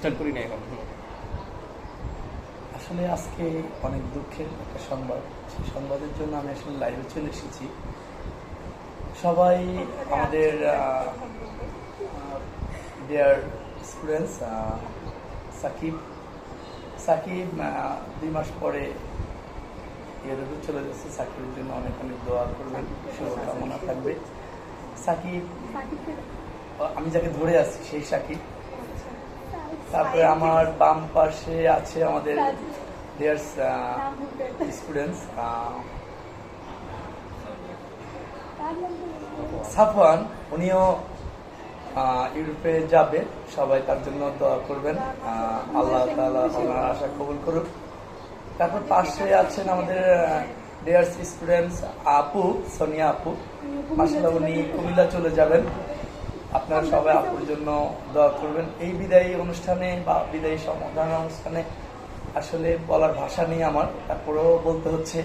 Start করি না এখন। আসলে আজকে অনেক দুঃখের একটা সংবাদ। সেই সংবাদের জন্য আমি আসলে লাইভে চলে এসেছি। সবাই আমাদের ডিয়ার স্টুডেন্টস সাকিব। সাকিব দুই মাস পরে ইউরোপে চলে যাচ্ছে সাকিবের জন্য অনেক অনেক দোয়া করবেন। শুভকামনা থাকবে। সাকিব আমি যাকে ধরে আছি সেই সাকিব। তারপরে আমার বাম পাশে আছে আমাদের ডিয়ার স্টুডেন্টস সাফওয়ান উনিও ইউরোপে যাবে। সবাই তার জন্য দোয়া করবেন। আল্লাহ তাআলা ওনার আশা কবুল করুক। তারপর পাশে আছেন আমাদের ডিয়ার স্টুডেন্টস আপু সোনিয়া আপু। মাসাল্লাহ উনি কুমিল্লা চলে যাবেন। আপনারা সবাই আপুর জন্য দোয়া করবেন। এই বিদায়ী অনুষ্ঠানে বা বিদায়ী সমাধান অনুষ্ঠানে আসলে বলার ভাষা নেই আমার, তারপরেও বলতে হচ্ছে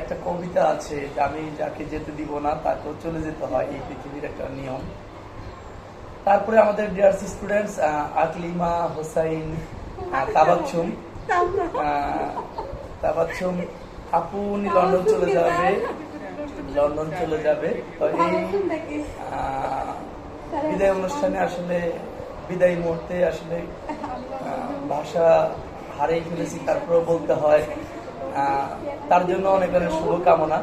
একটা কবিতা আছে আমি যাকে যেতে দিব না, তাকেও চলে যেতে হয়, এই পৃথিবীর একটা নিয়ম। তারপরে আমাদের ডিয়ার স্টুডেন্টস আকলিমা, হোসাইন তাবাচ্ছুম তাবাচ্ছুম আপু, উনি লন্ডন চলে যাবে। লন্ডন চলে যাবে। তো এই বিদায় অনুষ্ঠানে আসলে বিদায় মুহূর্তে আসলে ভাষা হারিয়ে ফেলেছি তারপরেও বলতে হয়। তার জন্য অনেক অনেক শুভকামনা।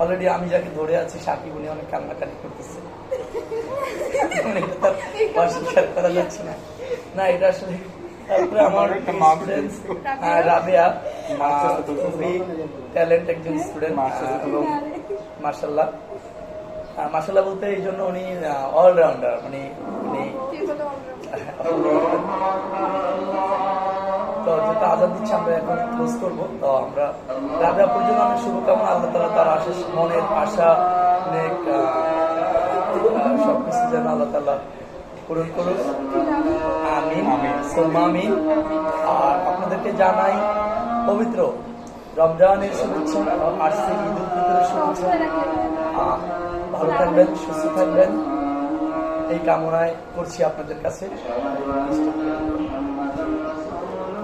অলরেডি আমি যাকে ধরে আছি সাকিব উনি অনেক কান্নাকাটি করতেছে। তার অস্বীকার করা যাচ্ছে না। না এটা আসলে তারপরে আমার স্টুডেন্টস রাবেয়া। খুবই ট্যালেন্ট একজন স্টুডেন্ট এবং মার্শাল্লাহ। মার্শাল্লাহ বলতে এই জন্য উনি অলরাউন্ডার মানে উনি তো যেটা আজাদ দিচ্ছে আমরা এখন ক্লোজ করব। তো আমরা রাবেয়া পর্যন্ত অনেক শুভকামনা আল্লাহ তালা তার আশা মনের আশা অনেক সবকিছু যেন আল্লাহ তালা পূরণ করুক। আমিন। সোমা আমিন। আর আপনাদেরকে জানাই পবিত্র রমজানের শুভেচ্ছা ভালো থাকবেন সুস্থ থাকবেন। এই কামনায় করছি আপনাদের কাছে।